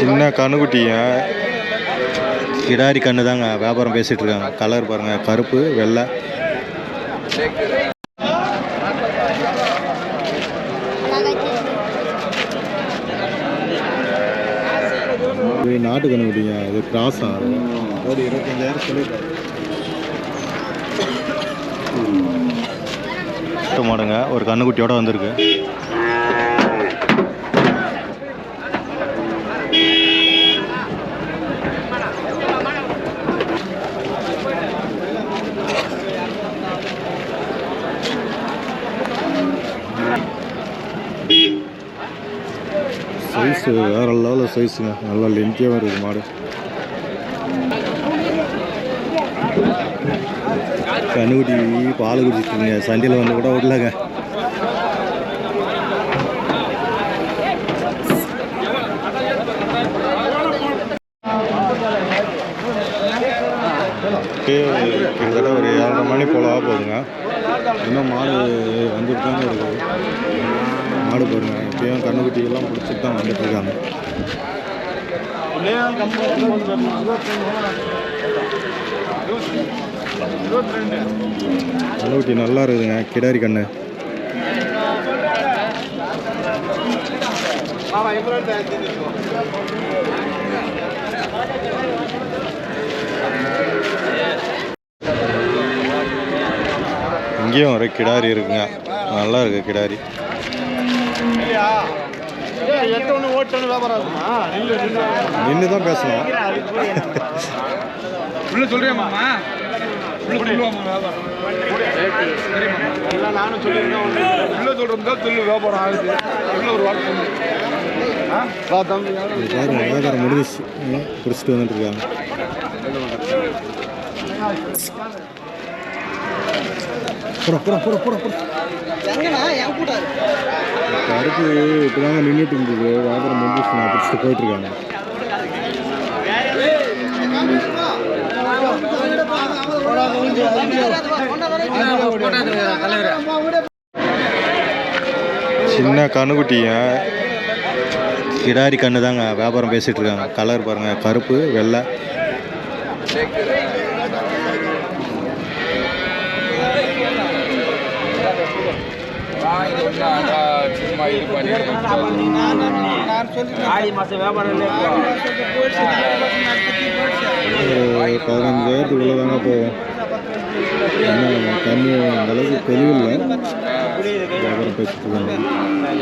சின்ன கண்ணுக்குட்டிங்க கிடாரி கண்ணு தாங்க வியாபாரம் பேசிட்டு இருக்காங்க. கலர் பாருங்க கருப்பு வெள்ளை. நாட்டு நாட்டு கண்ணுக்குட்டிங்க இது கிராஸ்? ஒரு இருபத்தஞ்சாயிரம் சொல்லியிருக்காரு. மாடுங்க ஒரு கண்ணுக்குட்டியோட வந்திருக்கு. சைஸ் வேற லெவலில் சைஸுங்க. நல்லா லென்த்தியாக இருக்குது மாடு. கண்ணுக்குட்டி பால் குடிச்சிட்டுங்க. சண்டையில் வந்து கூட விடலங்க. கிட்டத்தட்ட ஒரு ஏழரை மணி போல் போதுங்க போகுதுங்க. இன்னும் மாடு வந்துட்டு தாங்க இருக்குது. மாடு போடுங்க இப்பயும் கண்ணுக்குட்டியெல்லாம் பிடிச்சிட்டு தான் வந்துட்டு இருக்காங்க. கண்ணுக்குட்டி நல்லா இருக்குதுங்க. கிடாரி கண்ணு. இங்கேயும் ஒரு கிடாரி இருக்குங்க. நல்லா இருக்கு கிடாரி. நின்று தான் பேசணும். உள்ள சொல்றியா நானும் சொல்லியிருக்கேன் உள்ள சொல்றதா சொல்லு வியாபாரம் ஆகுது. உள்ள ஒரு வாக்கு சொல்லு. ஆ? வா தம்பி இது பாருங்க வியாபாரம் முடிஞ்சிச்சு எல்லாம் பிடிச்சிட்டு வந்துட்டு இருக்காங்க. புறா கருப்பு இப்போதாங்க நின்றுட்டு இருந்தது. வியாபாரம் முடிஞ்சிச்சு நான் பிடிச்சிட்டு போயிட்டு இருக்காங்க சின்ன கண்ணுக்குட்டிங்க. கிடாரி கண்ணு தாங்க வியாபாரம் பேசிட்டு இருக்காங்க கலர் பாருங்க கருப்பு வெள்ளை. சும்மா இது பண்ணி ஒரு பதினஞ்சாயிரத்துக்குள்ளே தாங்க போகும் என்ன தண்ணி அந்த அளவுக்கு தெளிவில்லை. வியாபாரம் பேசிட்டு இருக்காங்க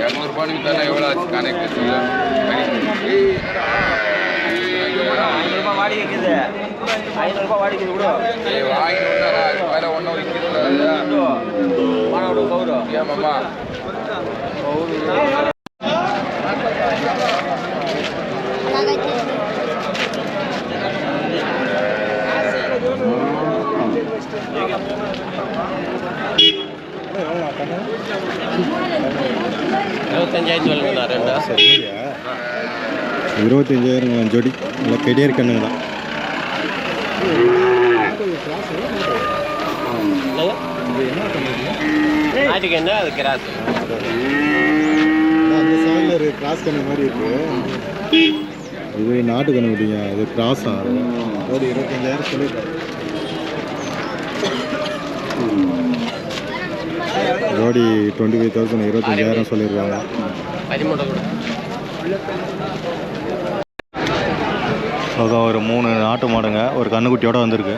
இரநூறுபாய்க்கு தானே எவ்வளோ ஆச்சு? கணக்கு சொல்லு. ஐநூறு ரூபாய் வாடகை இருக்குது. வாடகை விடு. அதுக்கு வேற ஒன்றும் வைக்கிறது மாணவடு இருபத்தஞ்சாயிரம் சொல்லுங்கண்ணா ரெண்டா சரியா இருபத்தஞ்சாயிரம் ஜோடி. நல்லா கெடியார் கண்ணுங்க தான் நாட்டுக்கு என்ன? அது கிராஸ். அந்த சாலில் ஒரு கிராஸ் கண்ணு மாதிரி இருக்கு இது நாட்டு கண்ணு விட்டீங்க இது கிராஸ் ஆகும் ஒரு இருபத்தஞ்சாயிரம் சொல்லியிருக்காரு. ஜோடி டுவெண்ட்டி ஃபைவ் தௌசண்ட் இருபத்தஞ்சாயிரம் சொல்லியிருக்காங்க. அதான் ஒரு மூணு நாட்டு மாடுங்க. ஒரு கண்ணுக்குட்டியோட வந்திருக்கு.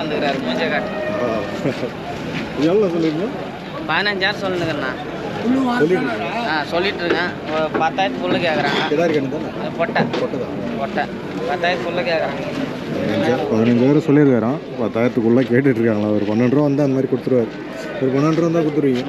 அண்ணன் வந்துக்கிறாரு மூஞ்ச காட்டு எவ்வளோ சொல்லிருங்க பதினஞ்சாயிரம் சொல்லுங்கண்ணா ஆ சொல்லிட்டு இருக்கேன் ஒரு பத்தாயிரத்துக்குள்ள கேட்குறாங்க தானே? பொட்டை. பொட்டை. பத்தாயிரத்துக்குள்ள கேட்குறாங்க பதினஞ்சாயிரம் சொல்லியிருக்காராம். பத்தாயிரத்துக்குள்ளே கேட்டுட்டு இருக்காங்களா? ஒரு பன்னெண்டு ரூபா வந்தால் அந்த மாதிரி கொடுத்துருவாரு. ஒரு பன்னெண்டு ரூபா தான் கொடுத்துருவீங்க.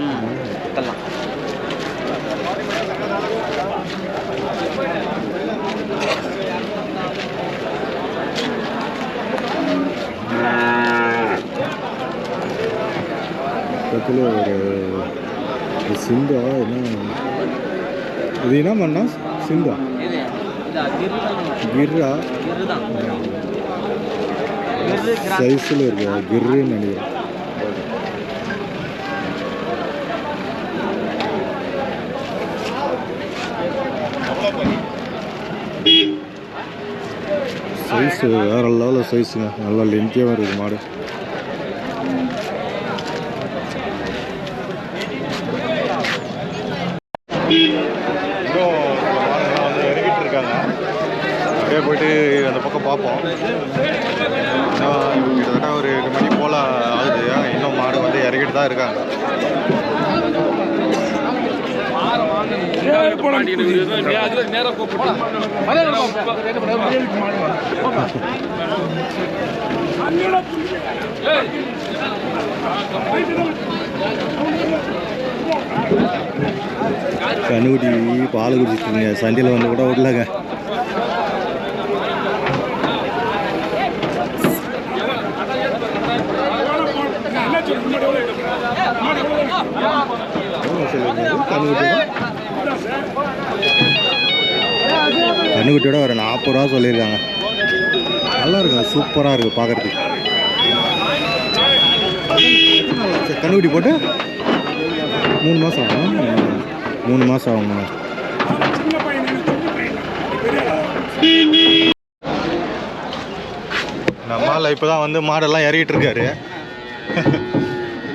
பக்கத்தில் ஒரு சிந்தா என்ன? இது என்ன பண்ணா சிந்தா கிர்ரா. சைஸில் இருக்கு கிர்ருன்னு நினைக்கிறேன். சைஸ் வேற லெவலில் சைஸுங்க நல்லா லென்த்தியாக இருக்குது மாடு வந்து இறங்கிட்டு இருக்காங்க அப்படியே போயிட்டு அந்த பக்கம் பார்ப்போம் இன்னும் கிட்டத்தட்ட ஒரு எட்டு மணி போல் ஆகுது இன்னும் மாடு வந்து இறங்கிட்டு தான் இருக்காங்க கண்ணுக்குட்டி பால் குடிச்சிட்டு சண்டையில் வந்து கூட விடலங்க கண்ணுக்குட்டியோட ஒரு நாற்பது ரூபா சொல்லியிருக்காங்க. நல்லா இருக்குங்க சூப்பராக இருக்குது பார்க்குறதுக்கு. கண்ணுக்குட்டி போட்டு மூணு மாதம் ஆகும்? மூணு மாதம் ஆகுங்க நம்மால் இப்போ தான் வந்து மாடெல்லாம் இறங்கிட்டு இருக்காரு.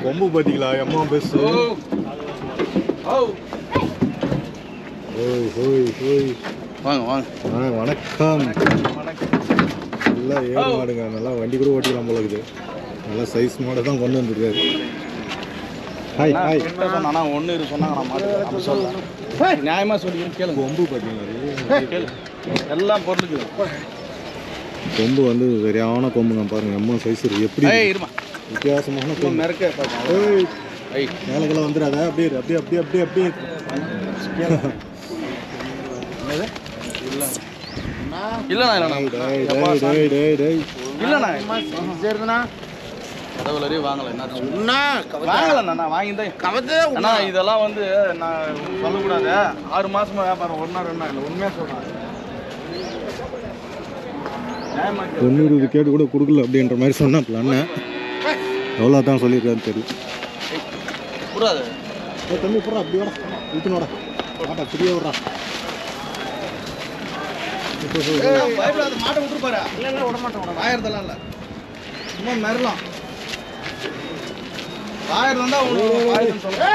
கொம்பு பார்த்தீங்களா எம்மா பஸ் ஓய் ஓய் ஓய். வாங்க வாங்க. ஆ வணக்கம். நல்லா ஏறு மாடுங்க. நல்லா வண்டி கூட ஓட்டிக்கலாம் போல இருக்குது. நல்லா சைஸ் மாடு தான் கொண்டு வந்திருக்காரு. ஹாய் ஹாய் சொன்னா ஒன்று இரு சொன்னாங்க நான் மாட்டேன் அப்படி சொல்ல நியாயமாக சொல்லி கேளுங்க கொம்பு பார்த்தீங்களா கேளு. எல்லாம் பொருளுக்கு. கொம்பு வந்து சரியான கொம்புங்க பாருங்க. எம்மா சைஸ் இருக்கு. எப்படி ஏய் இருமா. வித்தியாசமான கொம்பு. ஐய் மேலக்கெல்லாம் வந்துடாத. அப்படியே இரு, அப்படியே அப்படியே அப்படியே அப்படியே. இல்லைண்ணா இல்லைண்ணா. டேய் டேய் டேய் டேய் டேய் இல்லைண்ணா. சரிதுண்ணா கடவுளரே வாங்கல என்ன வாங்கலண்ணா நான் வாங்கிதான் அண்ணா இதெல்லாம் வந்து நான் சொல்லக்கூடாது. ஆறு மாசமா வியாபாரம் ஒன்றா ரெண்டா இல்லை நியாயமா கேளு. தொண்ணூறு கேட்டு கூட கொடுக்கல அப்படின்ற மாதிரி சொன்னாப்ல அண்ணன். எவ்வளோ தான் சொல்லியிருக்காருன்னு தெரியல. கூடாது. தம்பி போடுறா அப்படி வாடா ஊற்றுனோடா வாடா ஃப்ரீயாக விட்றா பயப்படாத மாட்டை விட்டுருப்பாரு இல்லை இல்லை விட மாட்டேன் வாயறதெல்லாம் இல்லை சும்மா மிரலாம் வாயறது தான் வாயிரம் சொல்லுங்க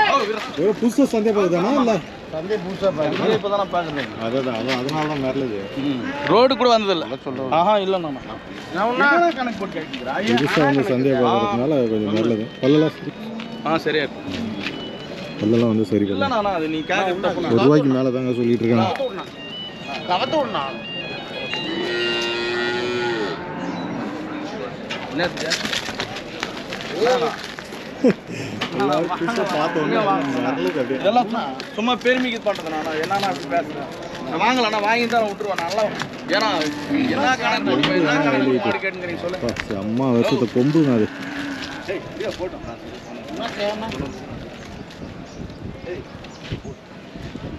ஏதோ புதுசாக சந்தேக தானே இல்லை இப்போ தானே பார்க்குறேன் அதான் அதான் அதனால தான் மிரலுது ரோடு கூட வந்ததில்ல. ஆஹா இல்லைண்ணா நான் கணக்கு போட்டு கேட்குறா புதுசாக வந்து கொஞ்சம் மிரலுது பல்லெல்லாம் சரி ஆ சரியா இருக்கு பல்லெல்லாம் வந்து சரி ஒரு ரூபாய்க்கு மேலே தாங்க சொல்லிட்டு இருக்காங்க கவத்து விடணா இதெல்லாம் சும்மா பெருமைக்கு பண்றது நான் என்னன்னா அப்படி பேசுறேன்? நான் வாங்கலண்ணா வாங்கி தான் விட்டுருவேன். நல்லா ஏன்னா என்ன கணக்கு என்ன கணக்கு மாடு கேட்டுங்கிறீங்க சொல்லு. அப்பா, செம்ம வருஷத்தை கொம்புங்க அது.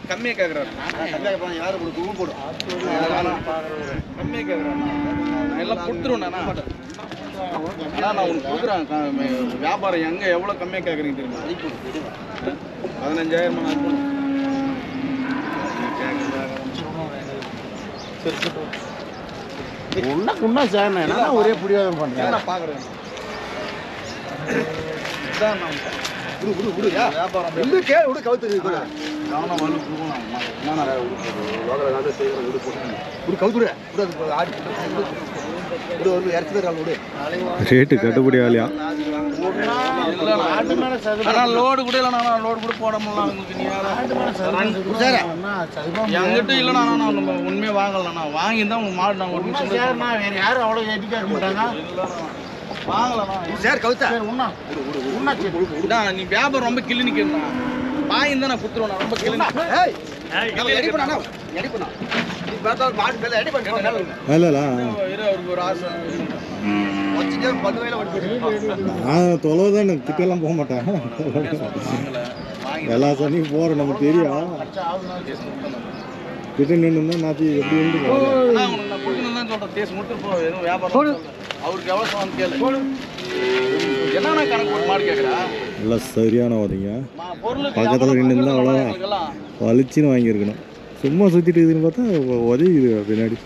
கம்மியாக கேட்குறாரு யாரும் போடும் கம்மியாக கேட்குறேன் நான் எல்லாம் கொடுத்துருவேண்ணா அண்ணா நான் உனக்கு கொடுக்குறேன். வியாபாரம் எங்கே எவ்வளோ கம்மியாக கேட்குறீங்க தெரியுமா? பதினஞ்சாயிரம் நான். உன்ன உன்ன சேரணும் என்ன? ஒரே புரியாத பண்றேன். ஏன் நான் பார்க்குறேன் நான் குடு குடு வியாபாரம் இல்ல கே விடு கவுத்து கூட. கவனம் வலு கொடுக்கணும் என்னண்ணா லோக்கல வந்து செய்யற விடு போட்டு விடு கவுத்து விடு. விடு அது ஆடி ரேட்டு கட்டுப்படி ஆகலையா ஆனா லோடு கூட இல்லைண்ணா லோடு கூட போட முடியல. என்கிட்ட இல்லைண்ணா நான் நம்ம உண்மையாக வாங்கலண்ணா. வாங்கி தான் உங்க மாடு நான் ஒரு நிமிஷம் வேற யாரும் அவ்வளவு ஏற்றி கேட்க மாட்டாங்க. வாங்கலண்ணா. சார் கவுத்தா உண்ணா. உண்ணா இதான் நீ வியாபாரம் ரொம்ப கிளி நிற்கிறா வாங்கி தான் நான் கொடுத்துருவேன் ரொம்ப கிளி நான் தொலைவு தான் எனக்கு. கிட்டெல்லாம் போக மாட்டேன். எல்லா சனியும் போகிறேன் நமக்கு தெரியும். கிட்ட நின்று நாத்தி எப்படி இருந்து? எல்லாம் சரியான பொருளுக்கு பக்கத்துல அவ்வளவுதான். எங்களுக்கெல்லாம் வலிச்சுன்னு வாங்கியிருக்கணும். சும்மா சுற்றிட்டு இருக்குதுன்னு பார்த்தா உதவிக்குது பின்னாடி.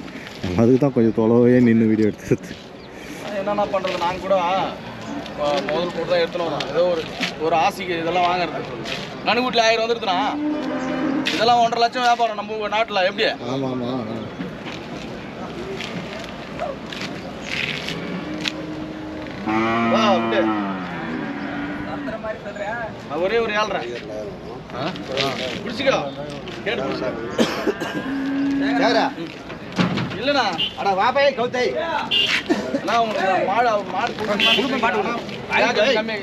அதுக்கு தான் கொஞ்சம் தொலைவே நின்று வீடியோ எடுத்துருது என்னண்ணா பண்றது? நாங்க கூட முதல் போட்டு தான் எடுத்துன்னு வரோம் ஏதோ ஒரு ஒரு ஆசைக்கு இதெல்லாம் வாங்குறது. கணுக்குட்டில் ஆயிரம் வந்துருதுண்ணா இதெல்லாம் ஒன்றரை லட்சம் வியாபாரம் நம்ம நாட்டுல. எப்படி? ஆமாம் ஆமாம். நான் ஒரே ஒரு ஏழ்றேன் பிடிச்சிக்கோ. இல்லைண்ணா. அட வாப்பே கவுத்தை. அண்ணா உங்களுக்கு மாடு மாடு கொடுக்கணும்? மாட்டு கம்மியாக